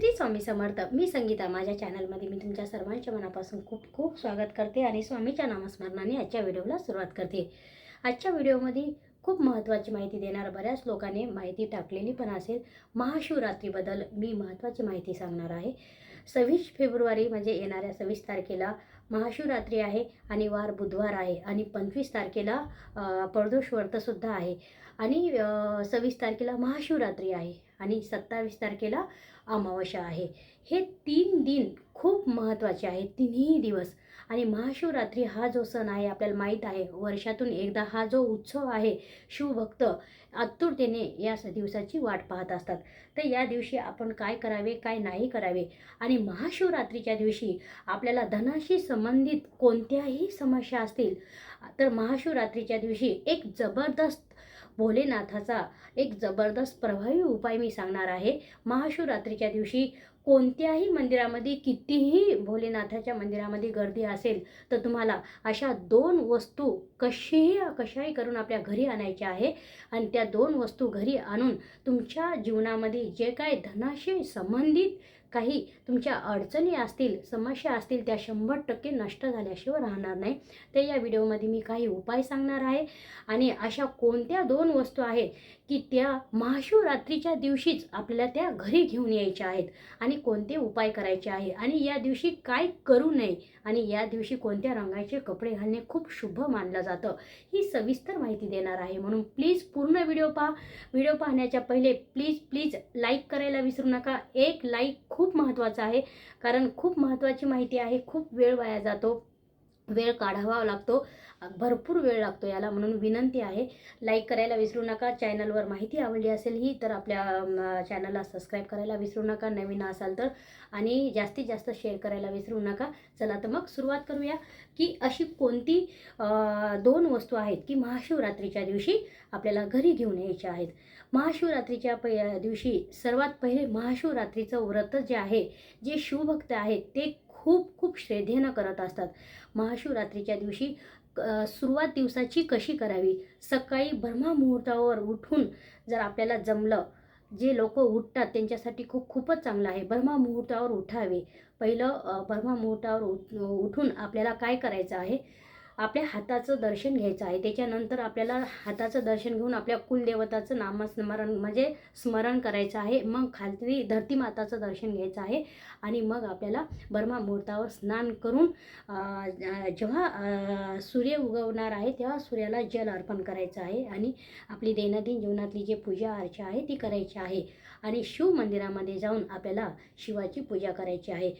श्री स्वामी समर्थ मी संगीता. माझ्या चॅनलमध्ये मी तुमच्या सर्वांच्या मनापासून खूप खूप स्वागत करते आणि स्वामीच्या नामस्मरणाने आजच्या व्हिडिओला सुरुवात करते. आजच्या व्हिडिओमध्ये खूप महत्त्वाची माहिती देणार बऱ्याच लोकांनी माहिती टाकलेली पण असेल. महाशिवरात्रीबद्दल मी महत्त्वाची माहिती सांगणार आहे. सव्वीस फेब्रुवारी म्हणजे येणाऱ्या सव्वीस तारखेला महाशिवरात्री आहे आणि वार बुधवार आहे आणि पंचवीस तारखेला अ, प्रदोष व्रतसुद्धा आहे. आणि सव्वीस तारखेला महाशिवरात्री आहे आणि सत्तावीस तारखेला अमावस्या आहे. हे तीन दिन खूप महत्त्वाचे आहेत तिन्ही दिवस. आणि महाशिवरात्री हा जो सण आहे आपल्याला माहीत आहे वर्षातून एकदा हा जो उत्सव आहे शिवभक्त आतुरतेने या स- दिवसाची वाट पाहत असतात. तर या दिवशी आपण काय करावे काय नाही करावे? आणि महाशिवरात्रीच्या दिवशी आपल्याला धनाशी संबंधित कोणत्याही समस्या असतील तर महाशिवरात्रीच्या दिवशी एक जबरदस्त भोलेनाथाचा एक जबरदस्त प्रभावी उपाय मी सांगणार आहे. महाशिवरात्रीच्या दिवशी कोणत्याही मंदिरामध्ये कितीही भोलेनाथाच्या मंदिरामध्ये गर्दी असेल तर तुम्हाला अशा दोन वस्तू कशीही कशाही करून आपल्या घरी आणायच्या आहे. आणि त्या दोन वस्तू घरी आणून तुमच्या जीवनामध्ये जे काय धनाशी संबंधित काही तुमच्या अडचणी असतील समस्या असतील त्या शंभर टक्के नष्ट झाल्याशिवाय राहणार नाही. तर या व्हिडिओमध्ये मी काही उपाय सांगणार आहे आणि अशा कोणत्या दोन वस्तू आहेत की त्या महाशिवरात्रीच्या दिवशीच आपल्याला त्या घरी घेऊन यायच्या आहेत आणि कोणते उपाय करायचे आहे आणि या दिवशी काय करू नये आणि या दिवशी कोणत्या रंगाचे कपडे घालणे खूप शुभ मानलं जातं ही सविस्तर माहिती देणार आहे. म्हणून प्लीज पूर्ण व्हिडिओ पहा. व्हिडिओ पाहण्याच्या पहिले प्लीज प्लीज लाईक करायला विसरू नका. एक लाईक खूप महत्त्वाचा आहे. कारण खूप महत्त्वाची माहिती आहे खूप वेळ वाया जातो. वेळ काढावा लागतो. भरपूर वेळ लागतो याला म्हणून विनंती आहे. लाईक करायला विसरू नका. चॅनलवर माहिती आवडली असेल ही तर आपल्या चॅनलला सबस्क्राईब करायला विसरू नका. नवीन असाल तर. आणि जास्तीत जास्त शेअर करायला विसरू नका. चला तर मग सुरुवात करूया की अशी कोणती दोन वस्तू आहेत की महाशिवरात्रीच्या दिवशी आपल्याला घरी घेऊन यायच्या आहेत. महाशिवरात्रीच्या पै दिवशी सर्वात पहिले महाशिवरात्रीचं व्रत जे आहे जे शिवभक्त आहेत ते खूप खूप श्रद्धेनं करत असतात. महाशिवरात्रीच्या दिवशी सुरुवात दिवसाची कशी करावी? सकाळी ब्रह्ममुहूर्तावर उठून जर आपल्याला जमलं जे लोक उठतात त्यांच्यासाठी खूप खूपच चांगलं आहे. ब्रह्ममुहूर्तावर उठावे. पहिलं अ, ब्रह्ममुहूर्तावर उठ उठून आपल्याला काय करायचं आहे? आपल्या हाताचं दर्शन घ्यायचं आहे. त्याच्यानंतर आपल्याला हाताचं दर्शन घेऊन आपल्या कुलदेवताचं नामस्मरण म्हणजे स्मरण करायचं आहे. मग खालती धरती माताचं दर्शन घ्यायचं आहे. आणि मग आपल्याला ब्रह्ममुहूर्तावर स्नान करून जेव्हा सूर्य उगवणार आहे तेव्हा सूर्याला जल अर्पण करायचं आहे. आणि आपली दैनंदिन जीवनातली जी पूजा अर्चा आहे ती करायची आहे. आणि शिव मंदिरामध्ये जाऊन आपल्याला शिवाची पूजा करायची आहे.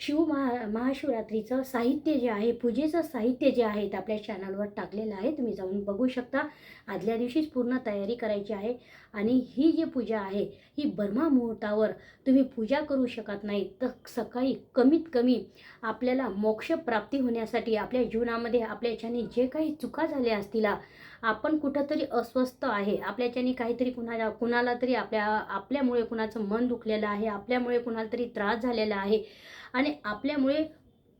शिव महा महाशिवरात्रीचं साहित्य जे आहे पूजेचं साहित्य जे आहे ते आपल्या चॅनलवर टाकलेलं आहे. तुम्ही जाऊन बघू शकता. आदल्या दिवशीच पूर्ण तयारी करायची आहे. आणि ही जी पूजा आहे ही ब्रह्मा मुहूर्तावर तुम्ही पूजा करू शकत नाही. तर सकाळी कमीत कमी आपल्याला मोक्षप्राप्ती होण्यासाठी आपल्या जीवनामध्ये आपल्याच्याने जे काही चुका झाल्या असतील आपण कुठंतरी अस्वस्थ आहे. आपल्याच्याने काहीतरी कुणाला कुणाला तरी आपल्या आपल्यामुळे कुणाचं मन दुखलेलं आहे आपल्यामुळे कुणाला तरी त्रास झालेला आहे. आणि आपल्यामुळे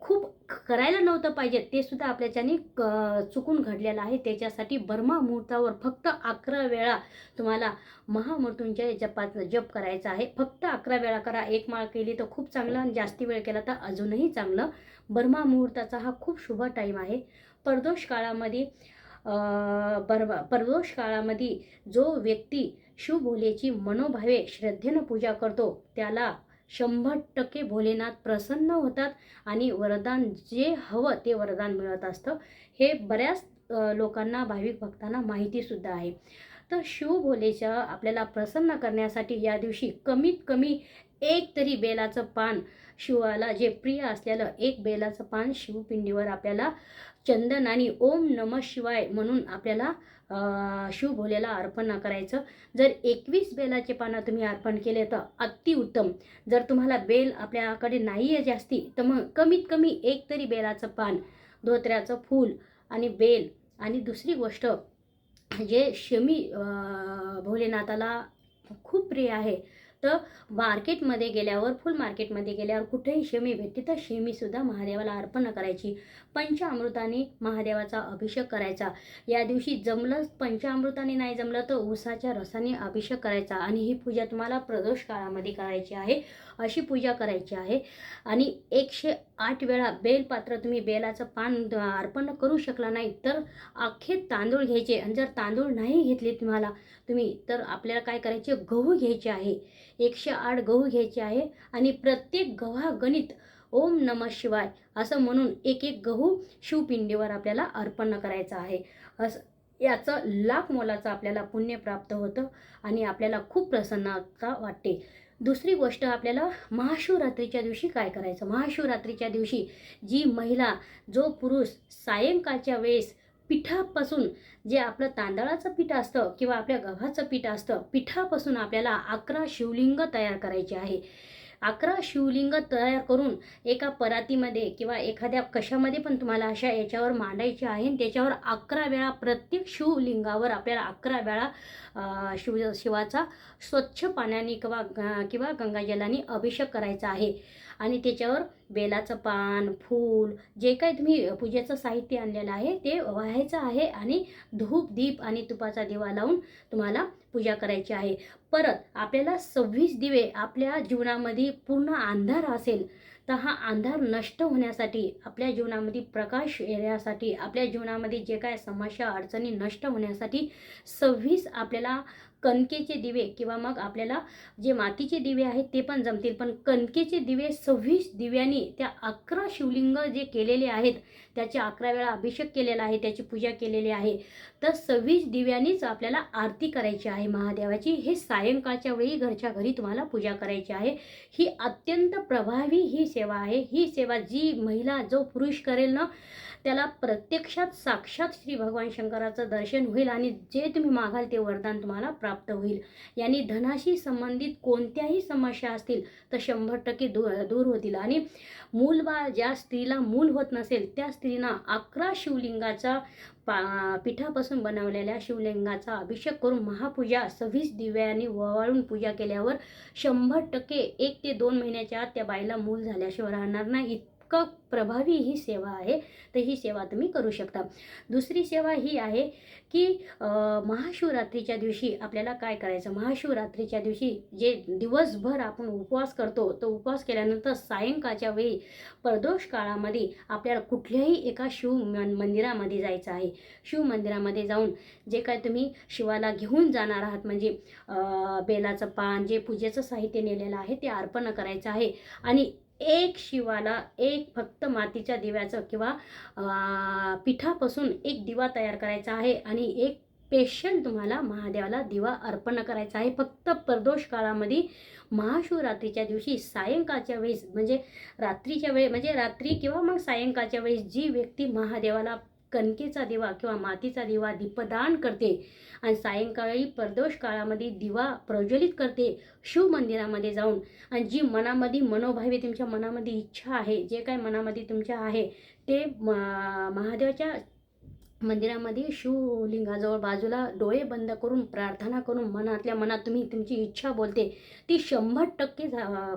खूप करायला नव्हतं पाहिजे. ते सुद्धा आपल्याच्याने क चुकून घडलेलं आहे. त्याच्यासाठी ब्रह्मा मुहूर्तावर फक्त अकरा वेळा तुम्हाला महामृत्यूंच्या जपात जप करायचा आहे. फक्त अकरा वेळा करा. एक माळ केली तर खूप चांगलं आणि जास्ती वेळ केला तर अजूनही चांगलं. ब्रह्मा मुहूर्ताचा हा खूप शुभ टाईम आहे. परदोष काळामध्ये अं, परदोष काळामध्ये जो व्यक्ती शिवभोलेची मनोभावे श्रद्धेनं पूजा करतो त्याला शंभर टक्के भोलेनाथ प्रसन्न होतात आणि वरदान जे हवं ते वरदान मिळत असतं. हे बऱ्याच लोकांना भाविक भक्तांना माहितीसुद्धा आहे. तर शिव भोलेच्या आपल्याला प्रसन्न करण्यासाठी या दिवशी कमीत कमी एक तरी बेलाचं पान शिवाला जे प्रिय असलेलं एक बेलाचं पान शिवपिंडीवर आपल्याला चंदन आणि ओम नम शिवाय म्हणून आपल्याला शिवभोलेला अर्पण करायचं. जर एकवीस बेलाचे पानं तुम्ही अर्पण केले तर अतिउत्तम जर तुम्हाला बेल आपल्याकडे नाही आहे जास्ती तर मग कमीत कमी एक तरी बेलाचं पान धोत्र्याचं फूल आणि बेल आणि दुसरी गोष्ट जे शमी भोलेनाथाला खूप प्रिय आहे तर मार्केटमध्ये गेल्यावर फुल मार्केटमध्ये गेल्यावर कुठेही शेमी भेटते तर शेमीसुद्धा महादेवाला अर्पण करायची. पंचामृताने महादेवाचा अभिषेक करायचा. या दिवशी जमलं पंचामृताने नाही जमलं तर उसाच्या रसाने अभिषेक करायचा आणि ही पूजा तुम्हाला प्रदोष काळामध्ये करायची आहे अशी पूजा करायची आहे. आणि एकशे आठ वेळा बेलपात्र तुम्ही बेलाचं पान अर्पण करू शकला नाही तर अख्खे तांदूळ घ्यायचे. आणि जर तांदूळ नाही घेतले तुम्हाला तुम्ही तर आपल्याला काय करायचे? गहू घ्यायचे आहे. एकशे आठ गहू घ्यायचे आहे. आणि प्रत्येक गव्हा गणित ओम नम शिवाय असं म्हणून एक एक गहू शिवपिंडीवर आपल्याला अर्पण करायचं आहे. असं याचं लाख मोलाचं आपल्याला पुण्य प्राप्त होतं आणि आपल्याला खूप प्रसन्नता वाटते. दुसरी गोष्ट आपल्याला महाशिवरात्रीच्या दिवशी काय करायचं? महाशिवरात्रीच्या दिवशी जी महिला जो पुरुष सायंकाळच्या वेळेस पिठापासून जे आपलं तांदळाचं पीठ असतं किंवा आपल्या गव्हाचं पीठ असतं पिठापासून आपल्याला अकरा शिवलिंग तयार करायचे आहे. अकरा शिवलिंग तयार करून एका परातीमध्ये किंवा एखाद्या कशामध्ये पण तुम्हाला अशा याच्यावर मांडायचे आहे. आणि त्याच्यावर अकरा वेळा प्रत्येक शिवलिंगावर आपल्याला अकरा वेळा शिव शिवाचा स्वच्छ पाण्याने किंवा किंवा गंगाजलाने अभिषेक करायचा आहे. आणि त्याच्यावर बेलाचं पान फूल जे काही तुम्ही पूजेचं साहित्य आणलेलं आहे ते व्हायचं आहे. आणि धूप दीप आणि तुपाचा दिवा लावून तुम्हाला पूजा करायची आहे. परत आपल्याला सव्वीस दिवे आपल्या जीवनामध्ये पूर्ण अंधार असेल तर हा अंधार नष्ट होण्यासाठी आपल्या जीवनामध्ये प्रकाश येण्यासाठी आपल्या जीवनामध्ये जे काय समस्या अडचणी नष्ट होण्यासाठी सव्वीस आपल्याला कणकेचे दिवे किंवा मग आपल्याला जे मातीचे दिवे आहेत ते पण जमतील. पण कणकेचे दिवे सव्वीस दिव्यांनी त्या अकरा शिवलिंग जे केलेले आहेत त्याचे अकरा वेळा अभिषेक केलेला आहे त्याची पूजा केलेली आहे. तर सव्वीस दिव्यांनीच आपल्याला आरती करायची आहे महादेवाची. हे सायंकाळच्या वेळी घरच्या घरी तुम्हाला पूजा करायची आहे. ही अत्यंत प्रभावी ही सेवा आहे. ही सेवा जी महिला जो पुरुष करेल ना त्याला प्रत्यक्षात साक्षात श्री भगवान शंकराचं दर्शन होईल आणि जे तुम्ही मागाल ते वरदान तुम्हाला प्राप्त होईल. यांनी धनाशी संबंधित कोणत्याही समस्या असतील तर शंभर टक्के दूर दूर होतील. आणि मूल बाळ ज्या स्त्रीला मूल होत नसेल त्या स्त्रीना अकरा शिवलिंगाचा पा पिठापासून बनवलेल्या शिवलिंगाचा अभिषेक करून महापूजा सव्वीस दिव्यांनी ववाळून पूजा केल्यावर शंभर टक्के एक ते दोन महिन्याच्या आत त्या बाईला मूल झाल्याशिवाय राहणार नाही. इतकं प्रभावी ही सेवा आहे तर ही सेवा तुम्ही करू शकता. दुसरी सेवा ही आहे की महाशिवरात्रीच्या दिवशी आपल्याला काय करायचं? महाशिवरात्रीच्या दिवशी जे दिवसभर आपण उपवास करतो तो उपवास केल्यानंतर सायंकाळच्या वेळी प्रदोष काळामध्ये आपल्याला कुठल्याही एका शिव मंदिरामध्ये जायचं आहे. शिव मंदिरामध्ये जाऊन जे काय तुम्ही शिवाला घेऊन जाणार आहात म्हणजे बेलाचं पान जे पूजेचं साहित्य नेलेलं आहे ते अर्पण करायचं आहे. आणि एक शिवाला एक फक्त मातीच्या दिव्याचं किंवा पिठापासून एक दिवा तयार करायचा आहे आणि एक स्पेशल तुम्हाला महादेवाला दिवा अर्पण करायचा आहे. फक्त प्रदोष काळामध्ये महाशिवरात्रीच्या दिवशी सायंकाळच्या वेळेस म्हणजे रात्रीच्या वेळेस म्हणजे रात्री किंवा मग सायंकाळच्या वेळेस जी व्यक्ती महादेवाला कणकेचा दिवा किंवा मातीचा दिवा दीपदान करते. आणि सायंकाळी प्रदोष काळामध्ये दिवा प्रज्वलित करते शिव मंदिरामध्ये जाऊन. आणि जी मनामध्ये मनोभावे तुमच्या मनामध्ये इच्छा आहे जे काय मनामध्ये तुमच्या आहे ते महादेवाच्या मंदिरामध्ये शिवलिंगाजवळ बाजूला डोळे बंद करून प्रार्थना करून मनातल्या मनात तुम्ही तुमची इच्छा बोलते ती शंभर टक्के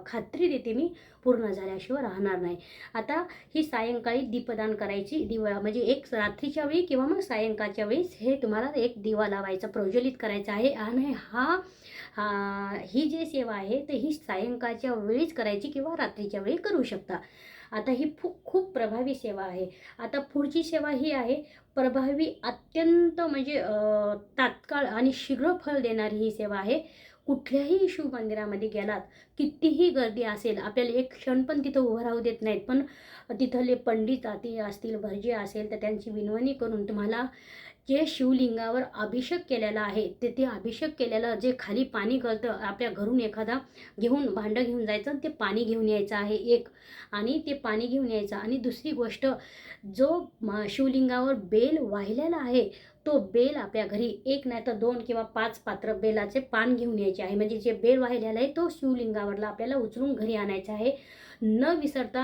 खात्री देते मी पूर्ण झाल्याशिवाय राहणार नाही. आता ही सायंकाळी दीपदान करायची दिवा म्हणजे एक रात्रीच्या वेळी किंवा मग सायंकाळच्या वेळेस हे तुम्हाला एक दिवा लावायचा प्रज्वलित करायचा आहे. आणि हा हा ही जी सेवा आहे तर ही सायंकाळच्या वेळीच करायची किंवा रात्रीच्या वेळी करू शकता. आता ही खूप खूप प्रभावी सेवा आहे. आता पुढची सेवा ही आहे प्रभावी अत्यंत म्हणजे तात्काळ आणि शीघ्र फळ देणारी ही सेवा आहे. कुठल्याही शिव मंदिरामध्ये गेलात कितीही गर्दी असेल आपल्याला एक क्षण पण तिथं उभं राहू देत नाहीत. पण तिथले पंडित आती असतील भरजे असेल तर त्यांची विनवणी करून तुम्हाला जे शिवलिंगावर अभिषेक केलेला आहे ते ते अभिषेक केलेलं जे खाली पाणी गळतं आपल्या घरून एखादा घेऊन भांडं घेऊन जायचं ते पाणी घेऊन यायचं आहे एक. आणि ते पाणी घेऊन यायचं. आणि दुसरी गोष्ट जो शिवलिंगावर बेल वाहिलेला आहे तो बेल आपल्या घरी एक नाही तर दोन किंवा पाच पात्र बेलाचे पान घेऊन यायचे आहे. म्हणजे जे बेल वाहिलेला आहे तो शिवलिंगावरला आपल्याला उचलून घरी आणायचा आहे. न विसरता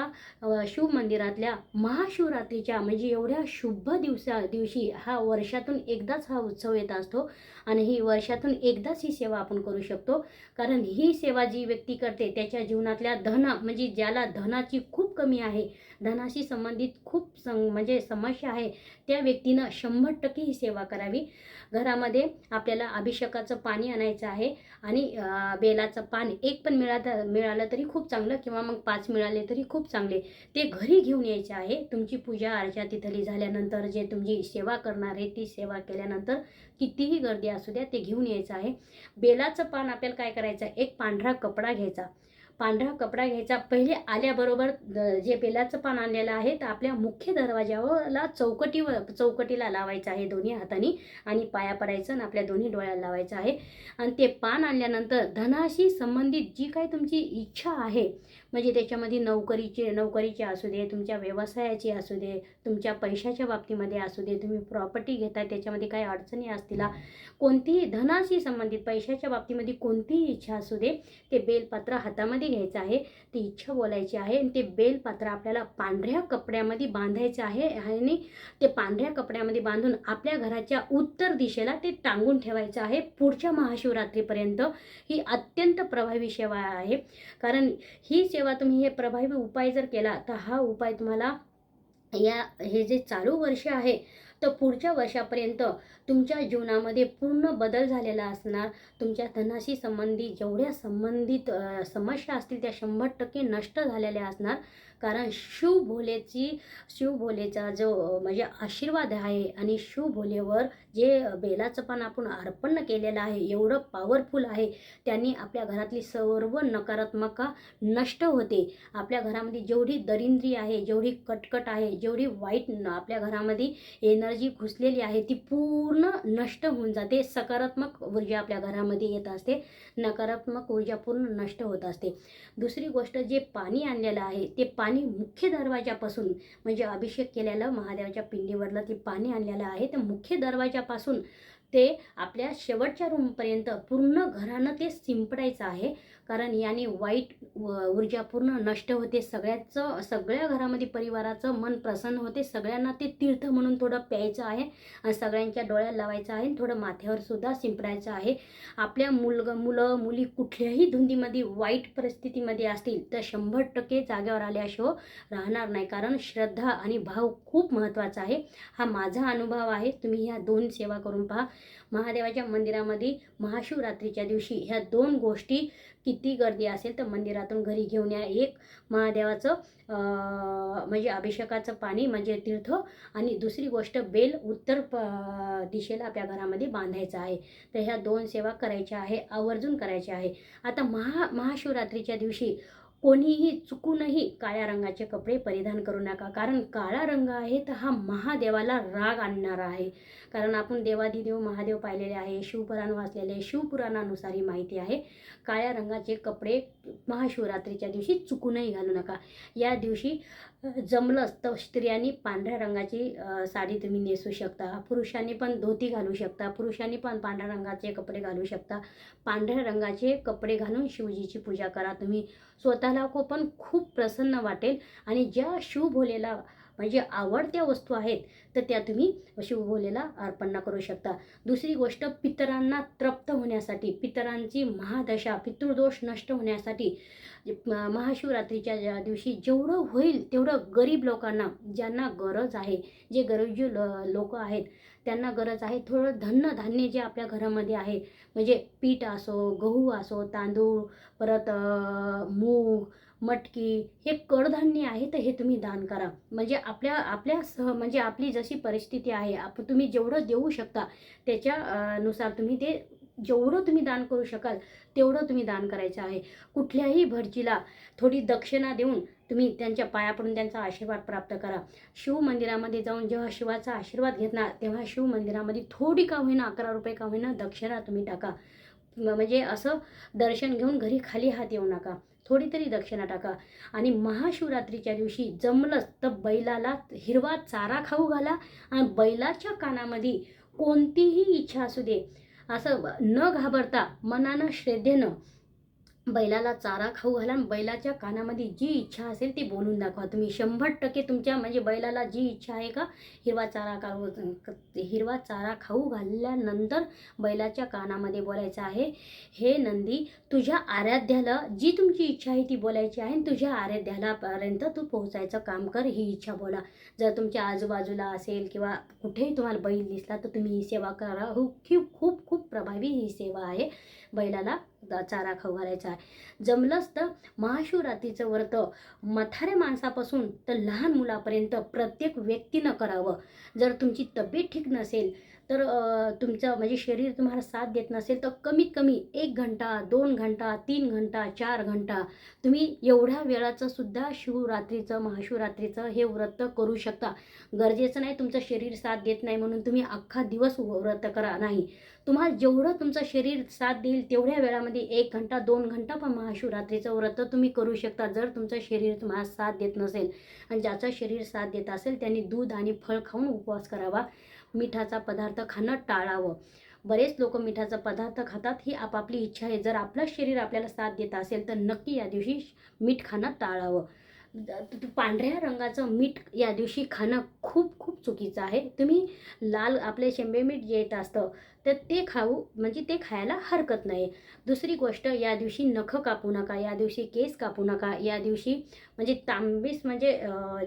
शिवमंदिरातल्या महाशिवरात्रीच्या म्हणजे एवढ्या शुभ दिवसा दिवशी हा वर्षातून एकदाच हा उत्सव येत असतो आणि ही वर्षातून एकदाच ही सेवा आपण करू शकतो. कारण ही सेवा जी व्यक्ती करते त्याच्या जीवनातल्या धन म्हणजे ज्याला धनाची खूप कमी आहे. धनाशी संबंधित खूप सं म्हणजे समस्या आहे. त्या व्यक्तीनं शंभर टक्के ही सेवा करावी. घरामध्ये आपल्याला अभिषेकाचं पाणी आणायचं आहे आणि बेलाचं पान एक पण मिळालं मिळालं तरी खूप चांगलं किंवा मग पाच मिळाले तरी खूप चांगले. ते घरी घेऊन यायचे आहे. तुमची पूजा अर्चा तिथली झाल्यानंतर जे तुमची सेवा करणार आहे ती सेवा केल्यानंतर कितीही गर्दी असू द्या ते घेऊन यायचं आहे. बेलाचं पान आपल्याला काय करायचं एक पांढरा कपडा घ्यायचा. पांढरा कपडा घ्यायचा. पहिले आल्याबरोबर द- जे बेलाचं पान आणलेलं आहे तर आपल्या मुख्य दरवाजावरला चौकटीवर चौकटीला लावायचं आहे दोन्ही हाताने आणि पाया पडायचं आणि आपल्या दोन्ही डोळ्याला लावायचं आहे. आणि ते पान आणल्यानंतर धनाशी संबंधित जी काही तुमची इच्छा आहे म्हणजे त्याच्यामध्ये नोकरीचे नोकरीचे असू दे तुमच्या व्यवसायाची असू दे तुमच्या पैशाच्या बाबतीमध्ये असू दे तुम्ही प्रॉपर्टी घेताय त्याच्यामध्ये काही अडचणी असतील कोणतीही धनाशी संबंधित पैशाच्या बाबतीमध्ये कोणतीही इच्छा असू दे ते बेलपात्र हातामध्ये घ्यायचं आहे ती इच्छा बोलायची आहे आणि ते बेलपात्र आपल्याला पांढऱ्या कपड्यामध्ये बांधायचं आहे आणि ते पांढऱ्या कपड्यामध्ये बांधून आपल्या घराच्या उत्तर दिशेला ते टांगून ठेवायचं आहे. पुढच्या महाशिवरात्रीपर्यंत ही अत्यंत प्रभावी सेवा आहे. कारण ही जेव्हा तुम्ही हे प्रभावी उपाय जर केला तर हा उपाय तुम्हाला या हे जे चालू वर्ष आहे तर पुढच्या वर्षापर्यंत तुमच्या जीवनामध्ये पूर्ण बदल झालेला असणार. तुमच्या धनाशी संबंधित जेवढ्या संबंधित समस्या असतील त्या शंभर टक्के नष्ट झालेल्या असणार. कारण शिव भोलेची शिव भोलेचा जो म्हणजे आशीर्वाद आहे आणि शिव भोलेवर जे बेलाचं पण आपण अर्पण केलेलं आहे एवढं पॉवरफुल आहे त्यांनी आपल्या घरातली सर्व नकारात्मक नष्ट होते. आपल्या घरामध्ये जेवढी दरिंद्री आहे जेवढी कटकट आहे जेवढी वाईट आपल्या घरामध्ये एनर्जी घुसलेली आहे ती पूर्ण नष्ट होऊन जाते. सकारात्मक ऊर्जा आपल्या घरामध्ये येत असते. नकारात्मक ऊर्जा पूर्ण नष्ट होत असते. दुसरी गोष्ट जे पाणी आणलेलं आहे ते पाणी मुख्य दरवाजापासून म्हणजे अभिषेक केलेलं महादेवाच्या पिंडीवरलं ते पाणी आणलेलं आहे तर मुख्य दरवाजापासून ते आपल्या शेवटच्या रूमपर्यंत पूर्ण घरानं ते शिंपडायचं आहे. कारण याने वाईट व- ऊर्जा पूर्ण नष्ट होते. सगळ्याचं सगळ्या घरामध्ये परिवाराचं मन प्रसन्न होते. सगळ्यांना ते तीर्थ म्हणून थोडं प्यायचं आहे आणि सगळ्यांच्या डोळ्यात लावायचं आहे आणि थोडं माथ्यावर सुद्धा शिंपडायचं आहे. आपल्या मुलग मुलं मुली कुठल्याही धुंदीमध्ये वाईट परिस्थितीमध्ये असतील तर शंभर टक्के जागेवर आल्याशिवाय राहणार नाही. कारण श्रद्धा आणि भाव खूप महत्त्वाचा आहे. हा माझा अनुभव आहे. तुम्ही ह्या दोन सेवा करून पहा. महादेवाच्या मंदिरामध्ये महाशिवरात्रीच्या दिवशी ह्या दोन गोष्टी किती गर्दी असेल तर मंदिरातून घरी घेऊन या. एक महादेवाचं म्हणजे अभिषेकाचं पाणी म्हणजे तीर्थ आणि दुसरी गोष्ट बेल उत्तर प- दिशेला आपल्या घरामध्ये बांधायचं आहे. तर ह्या दोन सेवा करायच्या आहे आवर्जून करायच्या आहे. आता महा महाशिवरात्रीच्या दिवशी कोणीही चुकूनही काळ्या रंगाचे कपडे परिधान करू नका. कारण काळा रंग आहे तर हा महादेवाला राग आणणारा आहे. कारण आपण देवादिदेव महादेव पाहिलेले आहे शिवपुराण वाचलेले शिवपुराणानुसार ही माहिती आहे. काळ्या रंगाचे कपडे महाशिवरात्रीच्या दिवशी चुकूनही घालू नका. या दिवशी जमलंच तर स्त्रियांनी पांढऱ्या रंगाची साडी तुम्ही नेसू शकता. पुरुषांनी पण धोती घालू शकता. पुरुषांनी पण पांढऱ्या रंगाचे कपडे घालू शकता. पांढऱ्या रंगाचे कपडे घालून शिवजीची पूजा करा तुम्ही. स्वतःला को पण खूप प्रसन्न वाटेल आणि ज्या शिवभोलेला म्हणजे आवडत्या वस्तू आहेत तर त्या तुम्ही शिवभोलेला अर्पणा करू शकता. दुसरी गोष्ट पितरांना तृप्त होण्यासाठी पितरांची महादशा पितृदोष नष्ट होण्यासाठी महाशिवरात्रीच्या ज्या दिवशी जेवढं होईल तेवढं गरीब लोकांना ज्यांना गरज आहे जे गरजू लोक आहेत त्यांना गरज आहे थोडं धन्यधान्य जे आपल्या घरामध्ये आहे म्हणजे पीठ असो गहू असो तांदूळ परत मूग मटकी हे कडधान्य आहे तर हे तुम्ही दान करा. म्हणजे आपल्या आपल्या सह म्हणजे आपली जशी परिस्थिती आहे आप तुम्ही जेवढं देऊ शकता त्याच्यानुसार तुम्ही ते जेवढं तुम्ही दान करू शकाल तेवढं तुम्ही दान करायचं आहे. कुठल्याही भटजीला थोडी दक्षिणा देऊन तुम्ही त्यांच्या पाया पडून त्यांचा आशीर्वाद प्राप्त करा. शिव मंदिरामध्ये जाऊन जेव्हा शिवाचा आशीर्वाद घेतणार तेव्हा शिव मंदिरामध्ये थोडी का होईना अकरा रुपये का होईना दक्षिणा तुम्ही टाका. म्हणजे असं दर्शन घेऊन घरी खाली हात येऊ नका. थोडी तरी दक्षिणा टाका. आणि महाशिवरात्रीच्या दिवशी जमलंच तर बैलाला हिरवा चारा खाऊ घाला आणि बैलाच्या कानामध्ये कोणतीही इच्छा असू दे. असं न घाबरता मनानं श्रद्धेनं बैलाला चारा खाऊ घाला आणि बैलाच्या कानामध्ये जी इच्छा असेल ती बोलून दाखवा. तुम्ही शंभर टक्के तुमच्या म्हणजे बैलाला जी इच्छा आहे का हिरवा चारा खाऊ हिरवा चारा खाऊ घालल्यानंतर बैलाच्या कानामध्ये बोलायचं आहे हे नंदी तुझ्या आराध्याला जी तुमची इच्छा आहे ती बोलायची आहे आणि तुझ्या आराध्यालापर्यंत तू पोहोचायचं काम कर ही इच्छा बोला. जर तुमच्या आजूबाजूला असेल किंवा कुठेही तुम्हाला बैल दिसला तर तुम्ही ही सेवा करा. हो खूप खूप खूप प्रभावी ही सेवा आहे बैलाला. चारा खाऊ घालायचा आहे. जमलंच तर महाशिवरात्रीचं व्रत म्हाताऱ्या माणसापासून तर लहान मुलापर्यंत प्रत्येक व्यक्तीनं करावं. जर तुमची तब्येत ठीक नसेल तर तुमचं म्हणजे शरीर तुम्हाला साथ देत नसेल तर कमीत कमी एक घंटा दोन घंटा तीन घंटा चार घंटा तुम्ही एवढ्या वेळाचं सुद्धा शिवरात्रीचं महाशिवरात्रीचं हे व्रत करू शकता. गरजेचं नाही तुमचं शरीर साथ देत नाही म्हणून तुम्ही अख्खा दिवस व्रत करा नाही. तुम्हाला जेवढं तुमचं शरीर साथ देईल तेवढ्या वेळामध्ये एक घंटा दोन घंटा पण महाशिवरात्रीचं व्रत तुम्ही करू शकता जर तुमचं शरीर तुम्हाला साथ देत नसेल. आणि ज्याचं शरीर साथ देत असेल त्यांनी दूध आणि फळ खाऊन उपवास करावा. मिठाचा पदार्थ खाणं टाळावं. बरेच लोक मिठाचा पदार्थ खातात ही आपापली इच्छा आहे. जर आपलं शरीर आपल्याला साथ देत असेल तर नक्की या दिवशी मीठ खाणं टाळावं. पांढऱ्या रंगाचं मीठ या दिवशी खाणं खूप खूप चुकीचं आहे. तुम्ही लाल आपले शेंबे मीठ जे येत असतं तर ते खाऊ म्हणजे ते खायला हरकत नाही. दुसरी गोष्ट या दिवशी नखं कापू नका या दिवशी केस कापू नका या दिवशी म्हणजे तांबीस म्हणजे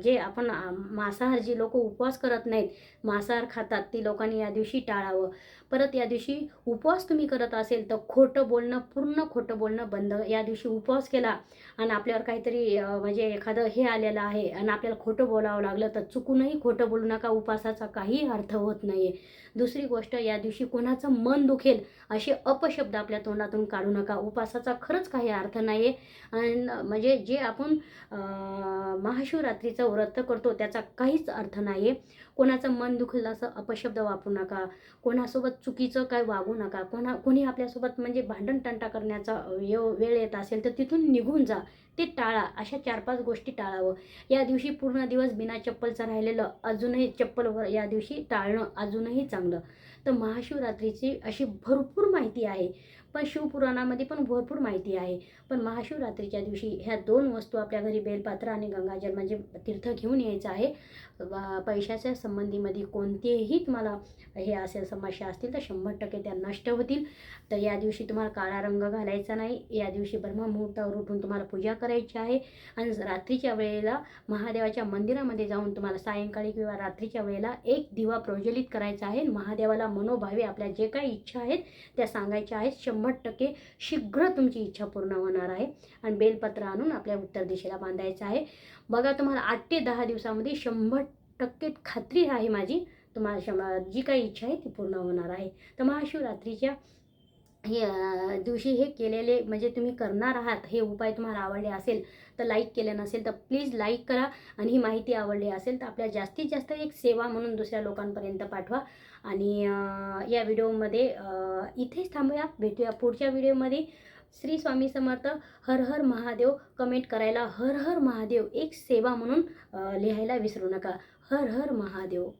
जे आपण मांसाहार जी लोक उपवास करत नाहीत मांसाहार खातात ती लोकांनी या दिवशी टाळावं. परत या दिवशी उपवास तुम्ही करत असेल तर खोटं बोलणं पूर्ण खोटं बोलणं बंद. या दिवशी उपवास केला आणि आपल्यावर काहीतरी म्हणजे एखादं हे आलेलं आहे आणि आपल्याला खोटं बोलावं लागलं तर चुकूनही खोटं बोलू नका. उपवासाचा काही अर्थ होत नाही आहे दुसरी गोष्ट या दिवशी कोणाचं मन दुखेल असे अपशब्द आपल्या तोंडातून काढू नका. उपासाचा खरंच काही अर्थ नाही आहे आणि म्हणजे जे आपण महाशिवरात्रीचं व्रत करतो त्याचा काहीच अर्थ नाही आहे कोणाचं मन दुखेल असं अपशब्द वापरू नका. कोणासोबत चुकीचं काय वागू नका. कोणा कोणी आपल्यासोबत म्हणजे भांडण तंटा करण्याचा येव वेळ येत असेल तर तिथून निघून जा. ते टाळा अशा चार पाच गोष्टी टाळावं. या दिवशी पूर्ण दिवस बिना चप्पलचं राहिलेलं अजूनही चप्पलवर या दिवशी टाळणं अजूनही चांगलं. तर महाशिवरात्रीची अशी भरपूर माहिती आहे. पण शिवपुराणामध्ये पण भरपूर माहिती आहे. पण महाशिवरात्रीच्या दिवशी ह्या दोन वस्तू आपल्या घरी बेलपात्र आणि गंगाजल म्हणजे तीर्थ घेऊन यायचं आहे. पैशाच्या संबंधीमध्ये कोणतेही तुम्हाला हे असेल समस्या असतील तर शंभर टक्के त्या नष्ट होतील. तर या दिवशी तुम्हाला काळा रंग घालायचा नाही. या दिवशी ब्रह्ममुहूर्तावर उठून तुम्हाला पूजा करायची आहे. आणि रात्रीच्या वेळेला महादेवाच्या मंदिरामध्ये जाऊन तुम्हाला सायंकाळी किंवा रात्रीच्या वेळेला एक दिवा प्रज्वलित करायचा आहे. महादेवाला मनोभावे आपल्या जे काही इच्छा आहेत त्या सांगायच्या आहेत. शंभर टक्के शीघ्र तुमची इच्छा पूर्ण होणार आहे. आणि बेलपत्र आणून आपल्या उत्तर दिशेला बांधायचं आहे. बघा तुम्हाला आठ ते दहा दिवसामध्ये शंभर टक्के खात्री आहे माझी. तुम्हाला शंभर जी काही इच्छा आहे ती पूर्ण होणार आहे. तर महाशिवरात्रीच्या हे दिवशी हे केलेले म्हणजे तुम्ही करणार आहात हे उपाय तुम्हाला आवडले असेल तर लाईक केले नसेल तर प्लीज लाईक करा. आणि ही माहिती आवडली असेल तर आपल्या जास्तीत जास्त एक सेवा म्हणून दुसऱ्या लोकांपर्यंत पाठवा. आणि या व्हिडिओमध्ये इथेच थांबूया. भेटूया पुढच्या व्हिडिओमध्ये. श्री स्वामी समर्थ हर हर महादेव. कमेंट करायला हर हर महादेव. एक सेवा म्हणून लिहायला विसरू नका. हर हर महादेव.